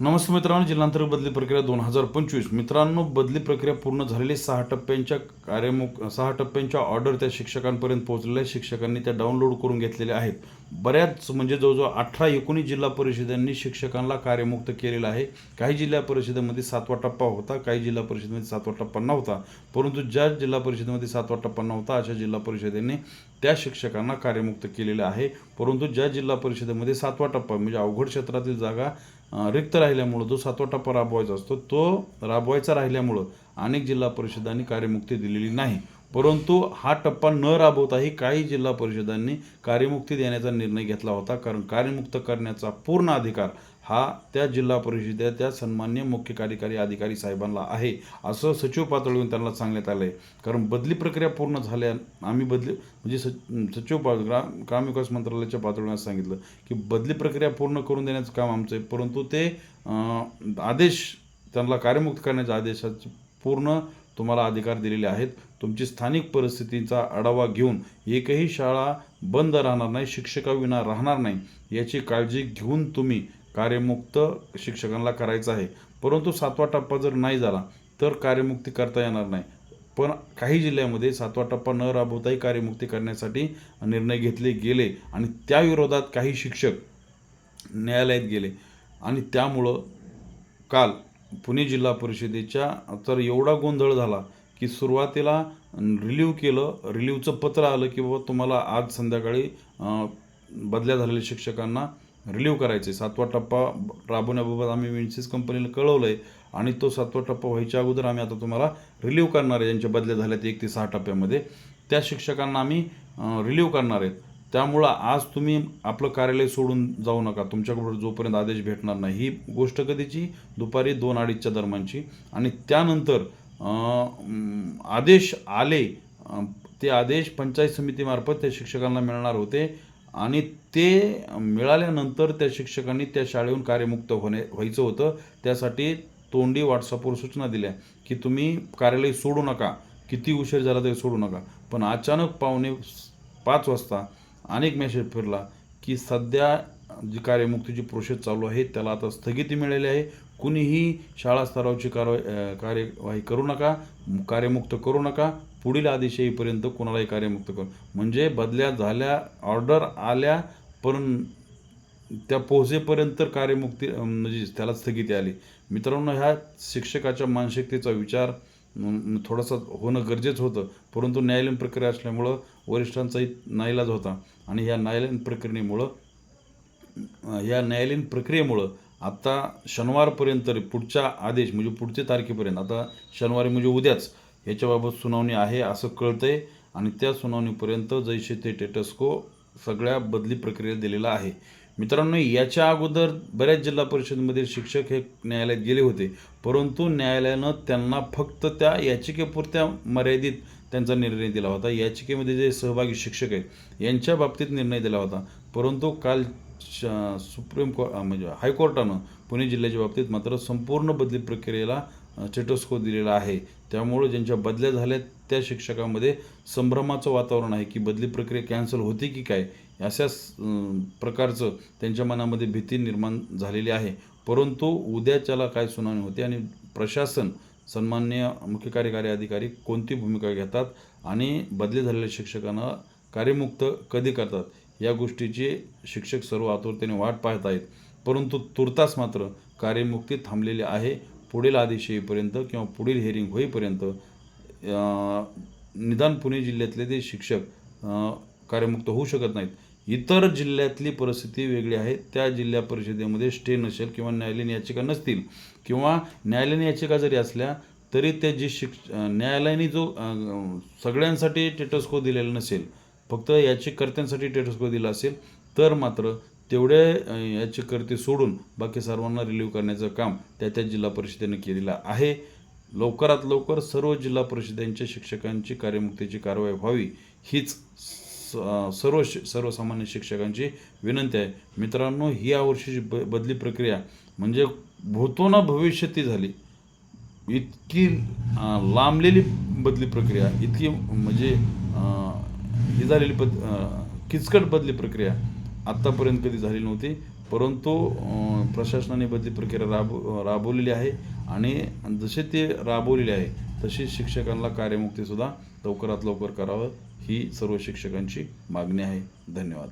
नमस्ते मित्रांनो जिल्हांतर्गत बदली प्रक्रिया दोन हजार पंचवीस. मित्रांनो बदली प्रक्रिया पूर्ण झालेली सहा टप्प्यांच्या कार्यमुख सहा टप्प्यांच्या ऑर्डर त्या शिक्षकांपर्यंत पोहोचलेल्या शिक्षकांनी त्या डाउनलोड करून घेतलेल्या आहेत. बऱ्याच म्हणजे जवळजवळ अठरा एकोणीस जिल्हा परिषदांनी शिक्षकांना कार्यमुक्त केलेलं आहे. काही जिल्हा परिषदेमध्ये सातवा टप्पा होता काही जिल्हा परिषदेमध्ये सातवा टप्पा नव्हता. परंतु ज्या जिल्हा परिषदेमध्ये सातवा टप्पा नव्हता अशा जिल्हा परिषदेने त्या शिक्षकांना कार्यमुक्त केलेलं आहे. परंतु ज्या जिल्हा परिषदेमध्ये सातवा टप्पा म्हणजे अवघड क्षेत्रातील जागा रिक्त राहिल्यामुळं जो सातवा टप्पा राबवायचा असतो तो राबवायचा राहिल्यामुळं अनेक जिल्हा परिषदांनी कार्यमुक्ती दिलेली नाही. परंतु हा टप्पा न राबवताही काही जिल्हा परिषदांनी कार्यमुक्ती देण्याचा निर्णय घेतला होता. कारण कार्यमुक्त करण्याचा पूर्ण अधिकार हा त्या जिल्हा परिषदे त्या सन्मान्य मुख्य कार्यकारी अधिकारी साहेबांना आहे असं सचिव पातळीवरून त्यांना सांगण्यात आलं आहे कारण बदली प्रक्रिया पूर्ण झाल्या आम्ही बदली म्हणजे सच सचिव पा ग्राम ग्रामविकास मंत्रालयाच्या पातळीवर सांगितलं की बदली प्रक्रिया पूर्ण करून देण्याचं काम आमचं आहे. परंतु ते आदेश त्यांना कार्यमुक्त करण्याच्या आदेशाचे पूर्ण तुम्हाला अधिकार दिलेले आहेत. तुमची स्थानिक परिस्थितीचा आढावा घेऊन एकही शाळा बंद राहणार नाही शिक्षकाविना राहणार नाही याची काळजी घेऊन तुम्ही कार्यमुक्त शिक्षकांना करायचं आहे. परंतु सातवा टप्पा जर नाही झाला तर कार्यमुक्ती करता येणार नाही. पण काही जिल्ह्यामध्ये सातवा टप्पा न राबवताही कार्यमुक्ती करण्यासाठी निर्णय घेतले गेले आणि त्या विरोधात काही शिक्षक न्यायालयात गेले. आणि त्यामुळं काल पुणे जिल्हा परिषदेच्या तर एवढा गोंधळ झाला की सुरुवातीला रिलीव केलं रिलीवचं पत्र आलं की बाबा तुम्हाला आज संध्याकाळी बदल्या झालेल्या शिक्षकांना रिलीव करायचे सातवा टप्पा राबवण्याबाबत आम्ही विन्सिस कंपनीला कळवलं आहे आणि तो सातवा टप्पा व्हायच्या अगोदर आम्ही आता तुम्हाला रिलीव करणार आहे. ज्यांच्या बदल्या झाल्यात एक ते सहा टप्प्यामध्ये. त्या शिक्षकांना आम्ही रिलीव करणार आहेत. त्यामुळं आज तुम्ही आपलं कार्यालय सोडून जाऊ नका. तुमच्याकडून जोपर्यंत आदेश भेटणार नाही. ही गोष्ट कधीची? दुपारी दोन अडीचच्या दरम्यानची. आणि त्यानंतर आदेश आले ते आदेश पंचायत समितीमार्फत त्या शिक्षकांना मिळणार होते आणि ते मिळाल्यानंतर त्या शिक्षकांनी त्या शाळेहून कार्यमुक्त होणे व्हायचं होतं. त्यासाठी तोंडी व्हॉट्सअपवर सूचना दिल्या की तुम्ही कार्यालय सोडू नका. किती उशीर झाला तरी सोडू नका. पण अचानक पावणे पाच वाजता अनेक मेसेज फिरला की सध्या जी कार्यमुक्तीची प्रोसेस चालू आहे त्याला आता स्थगिती मिळाली आहे. कुणीही शाळा स्तरावरची कारवाई कार्यवाही करू नका कार्यमुक्त करू नका. पुढील आदेश येईपर्यंत कोणालाही कार्यमुक्त करू म्हणजे बदल्या झाल्या ऑर्डर आल्या पण त्या पोहोचेपर्यंत तर कार्यमुक्ती म्हणजे त्याला स्थगिती आली. मित्रांनो ह्या शिक्षकाच्या मानसिकतेचा विचार थोडासा होणं गरजेचं होतं. परंतु न्यायालयीन प्रक्रिया असल्यामुळं वरिष्ठांचाही नाईलाज होता. आणि ह्या न्यायालयीन प्रक्रियेमुळं ह्या न्यायालयीन प्रक्रियेमुळं आता शनिवारपर्यंत पुढच्या आदेश म्हणजे पुढच्या तारखेपर्यंत आता शनिवारी म्हणजे उद्याच याच्याबाबत सुनावणी आहे असं कळतं आहे आणि त्या सुनावणीपर्यंत जैसे ते टेटस्को सगळ्या बदली प्रक्रिया दिलेला आहे. मित्रांनो याच्या अगोदर बऱ्याच जिल्हा परिषदेमधील शिक्षक हे न्यायालयात गेले होते. परंतु न्यायालयानं त्यांना फक्त त्या याचिकेपुरत्या मर्यादित त्यांचा निर्णय दिला होता. याचिकेमध्ये जे सहभागी शिक्षक आहेत यांच्या बाबतीत निर्णय दिला होता. परंतु काल सुप्रीम को म्हणजे हायकोर्टानं पुणे जिल्ह्याच्या बाबतीत मात्र संपूर्ण बदली प्रक्रियेला स्टेटस्को दिलेला आहे. त्यामुळं ज्यांच्या बदल्या झाल्या त्या शिक्षकामध्ये संभ्रमाचं वातावरण आहे की बदली प्रक्रिया कॅन्सल होती की काय अशाच प्रकारचं त्यांच्या मनामध्ये भीती निर्माण झालेली आहे. परंतु उद्याच्याला काय सुनावणी होते आणि प्रशासन सन्मान्य मुख्य कार्यकारी अधिकारी कोणती भूमिका घेतात आणि बदली झालेल्या शिक्षकांना कार्यमुक्त कधी करतात या गोष्टीची शिक्षक सर्व आतुरतेने वाट पाहत आहेत परंतु तुर्तास मात्र कार्यमुक्ती थांबलेली आहे. पुढील आदेश येईपर्यंत किंवा पुढील हेअरिंग होईपर्यंत निदान पुणे जिल्ह्यातले ते शिक्षक कार्यमुक्त होऊ शकत नाहीत. इतर जिल्ह्यातली परिस्थिती वेगळी आहे. त्या जिल्हा परिषदेमध्ये स्टे नसेल किंवा न्यायालयीन याचिका नसतील किंवा न्यायालयीन याचिका जरी असल्या तरी ते जी शिक्ष न्यायालयाने जो सगळ्यांसाठी टेटस्को दिलेला नसेल फक्त याचिकर्त्यांसाठी टेटस्को दिला असेल तर मात्र तेवढे अं, सोडून बाकी सर्वांना रिलीव्ह करण्याचं काम त्या त्या जिल्हा परिषदेने केलेलं आहे. लवकरात लवकर सर्व जिल्हा परिषदांच्या शिक्षकांची कार्यमुक्तीची कारवाई व्हावी हीच स- सर्व सर्वसामान्य शिक्षकांची विनंती आहे. मित्रांनो ही यावर्षीची ब बदली प्रक्रिया म्हणजे भूतो ना भविष्य ती झाली इतकी लांबलेली बदली प्रक्रिया इतकी म्हणजे ही झालेली पद किचकट बदली प्रक्रिया आत्तापर्यंत कधी झाली नव्हती. परंतु प्रशासनाने बदली प्रक्रिया राब राबवलेली आहे आणि जसे ते राबवलेले आहे तशी शिक्षकांना कार्यमुक्तीसुद्धा लवकरात लवकर करावं ही सर्व शिक्षकांची मागणी आहे. धन्यवाद.